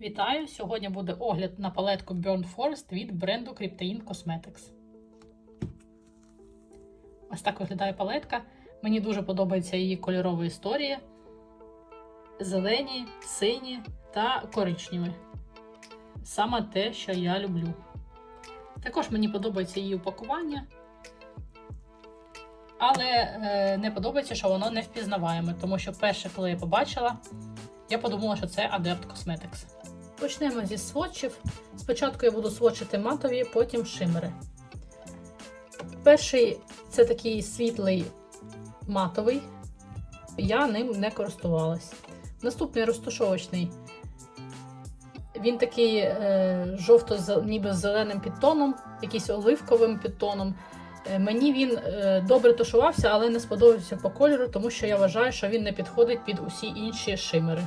Вітаю! Сьогодні буде огляд на палетку Burn Forest від бренду Cryptein Cosmetics. Ось так виглядає палетка. Мені дуже подобається її кольорова історія. Зелені, сині та коричневі. Саме те, що я люблю. Також мені подобається її упакування. Але е, не подобається, що воно не впізнаваєме, тому що перше, коли я побачила, я подумала, що це Adept Cosmetics. Почнемо зі сводчів. Спочатку я буду сводчити матові, потім шимери. Перший це такий світлий матовий, я ним не користувалась. Наступний розташовочний. Він такий е, жовто ніби з зеленим підтоном, якийсь оливковим підтоном. Е, мені він е, добре тушувався, але не сподобався по кольору, тому що я вважаю, що він не підходить під усі інші шимери.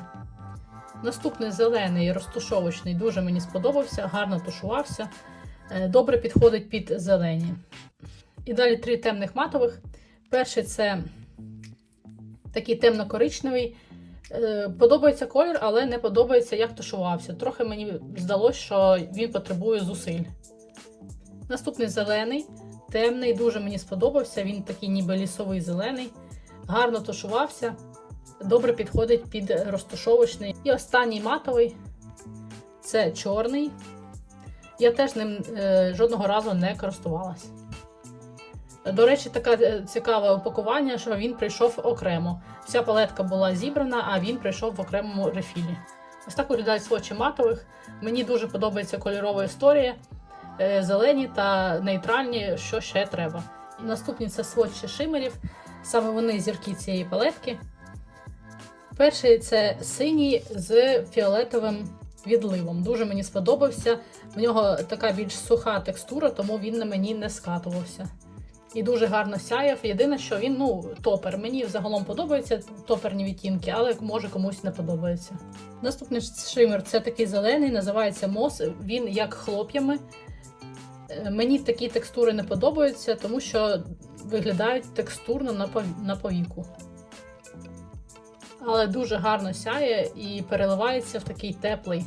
Наступний зелений розтушовочний дуже мені сподобався, гарно тушувався, е, добре підходить під зелені. І далі три темних матових. Перший це такий темно-коричневий. Е, Подобається колір, але не подобається, як тушувався. Трохи мені здалося, що він потребує зусиль. Наступний зелений, темний, дуже мені сподобався. Він такий ніби лісовий зелений, гарно тушувався добре підходить під розташовочний. І останній матовий це чорний. Я теж ним е, жодного разу не користувалась. До речі, таке цікаве упакування, що він прийшов окремо. Вся палетка була зібрана, а він прийшов в окремому рефілі. Ось так виглядають свочі матових. Мені дуже подобається кольорова історія. Е, зелені та нейтральні, що ще треба. І наступні це сводчі шимерів. Саме вони зірки цієї палетки. Перший це синій з фіолетовим відливом. Дуже мені сподобався. В нього така більш суха текстура, тому він на мені не скатувався. І дуже гарно сяяв. Єдине, що він ну, топер. Мені загалом подобаються топерні відтінки, але може комусь не подобається. Наступний шимер це такий зелений, називається мос. Він як хлоп'ями. Е, Мені такі текстури не подобаються, тому що виглядають текстурно на повіку але дуже гарно сяє і переливається в такий теплий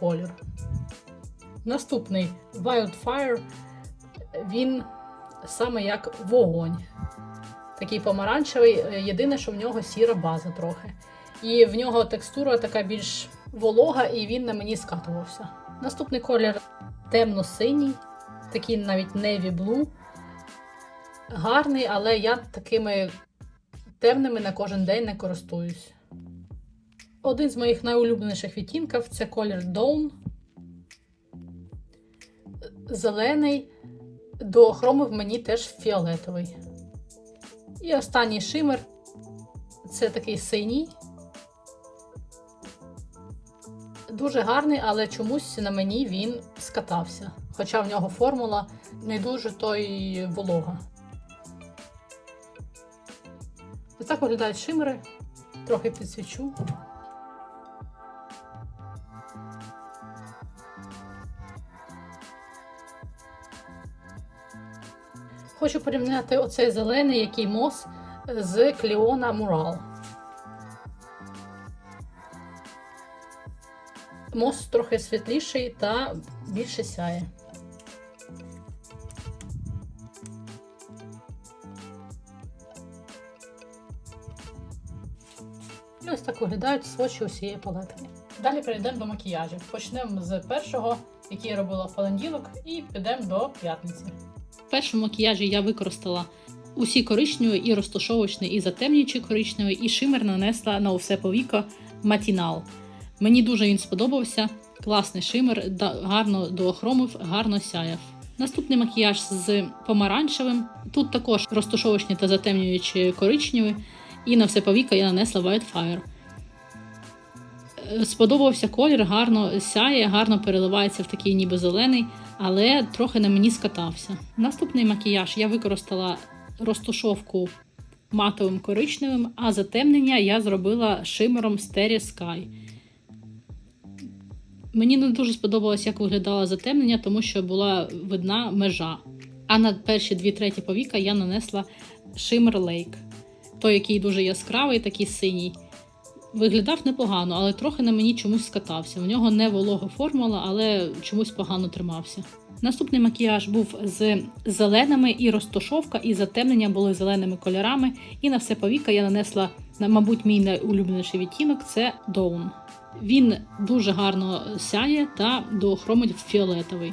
колір. Наступний Wildfire, він саме як вогонь. Такий помаранчевий, єдине, що в нього сіра база трохи. І в нього текстура така більш волога, і він на мені скатувався. Наступний колір темно-синій, такий навіть navy blue. Гарний, але я такими темними на кожен день не користуюсь. Один з моїх найулюбленіших відтінків це колір Dawn. Зелений, до хромив мені теж фіолетовий. І останній шимер це такий синій. Дуже гарний, але чомусь на мені він скатався. Хоча в нього формула не дуже той волога. Ось так виглядають шимери. Трохи підсвічу. Хочу порівняти оцей зелений, який мос з Кліона Мурал. Мос трохи світліший та більше сяє. І ось так виглядають свочі усієї палетки. Далі перейдемо до макіяжів. Почнемо з першого, який я робила в понеділок, і підемо до п'ятниці. В першому макіяжі я використала усі коричневі, і розташовочний, і затемнюючий коричневий, і шимер нанесла на усе повіко матінал. Мені дуже він сподобався. Класний шимер, гарно доохромив, гарно сяяв. Наступний макіяж з помаранчевим. Тут також розташовочні та затемнюючі коричневі. І на все повіка я нанесла Wildfire. Е, сподобався колір, гарно сяє, гарно переливається в такий ніби зелений, але трохи на мені скатався. Наступний макіяж я використала розтушовку матовим коричневим, а затемнення я зробила шимером Starry Sky. Мені не дуже сподобалось, як виглядало затемнення, тому що була видна межа. А на перші дві треті повіка я нанесла Shimmer Lake той, який дуже яскравий, такий синій. виглядав непогано, але трохи на мені чомусь скатався. У нього не волога формула, але чомусь погано тримався. Наступний макіяж був з зеленими і розташовка, і затемнення були зеленими кольорами. І на все повіка я нанесла, мабуть, мій найулюбленіший відтінок це Dawn. Він дуже гарно сяє та доохромить фіолетовий.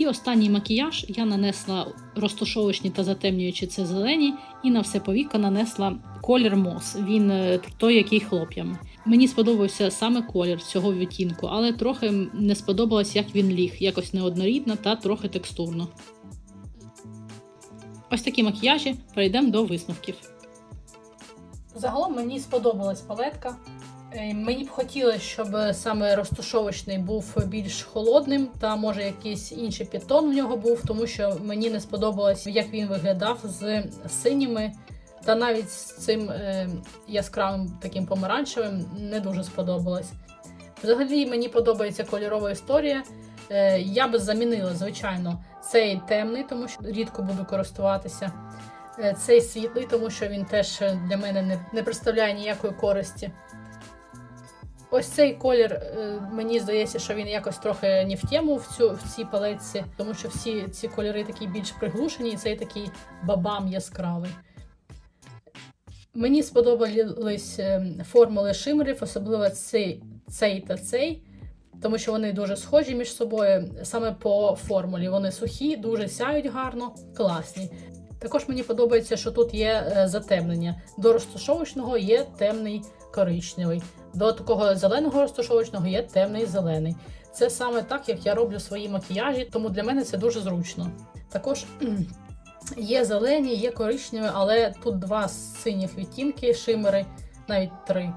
І останній макіяж я нанесла розташовочні та затемнюючі це зелені, і на все повіка нанесла колір мос. Він е, той, який хлоп'ями. Мені сподобався саме колір цього відтінку, але трохи не сподобалось, як він ліг, якось неоднорідно та трохи текстурно. Ось такі макіяжі. Перейдемо до висновків. Загалом мені сподобалась палетка. Е, Мені б хотілося, щоб саме розташовочний був більш холодним, та може якийсь інший підтон в нього був, тому що мені не сподобалось, як він виглядав з синіми, та навіть з цим е, яскравим таким помаранчевим не дуже сподобалось. Взагалі мені подобається кольорова історія. Е, я би замінила, звичайно, цей темний, тому що рідко буду користуватися. Цей світлий, тому що він теж для мене не, не представляє ніякої користі. Ось цей колір, е, мені здається, що він якось трохи не в тему в, цю, в цій палетці, тому що всі ці кольори такі більш приглушені, і цей такий бабам яскравий. Мені сподобались е, формули шимерів, особливо цей, цей та цей, тому що вони дуже схожі між собою саме по формулі. Вони сухі, дуже сяють гарно, класні. Також мені подобається, що тут є е, затемнення. До розташовочного є темний коричневий, до такого зеленого розташовочного є темний зелений. Це саме так, як я роблю свої макіяжі, тому для мене це дуже зручно. Також є зелені, є коричневі, але тут два синіх відтінки, шимери, навіть три.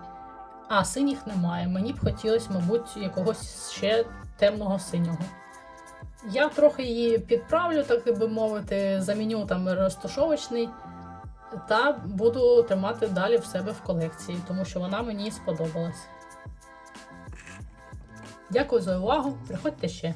А синіх немає. Мені б хотілося, мабуть, якогось ще темного синього. Я трохи її підправлю, так би мовити, заміню там розташовочний та буду тримати далі в себе в колекції, тому що вона мені сподобалась. Дякую за увагу. Приходьте ще.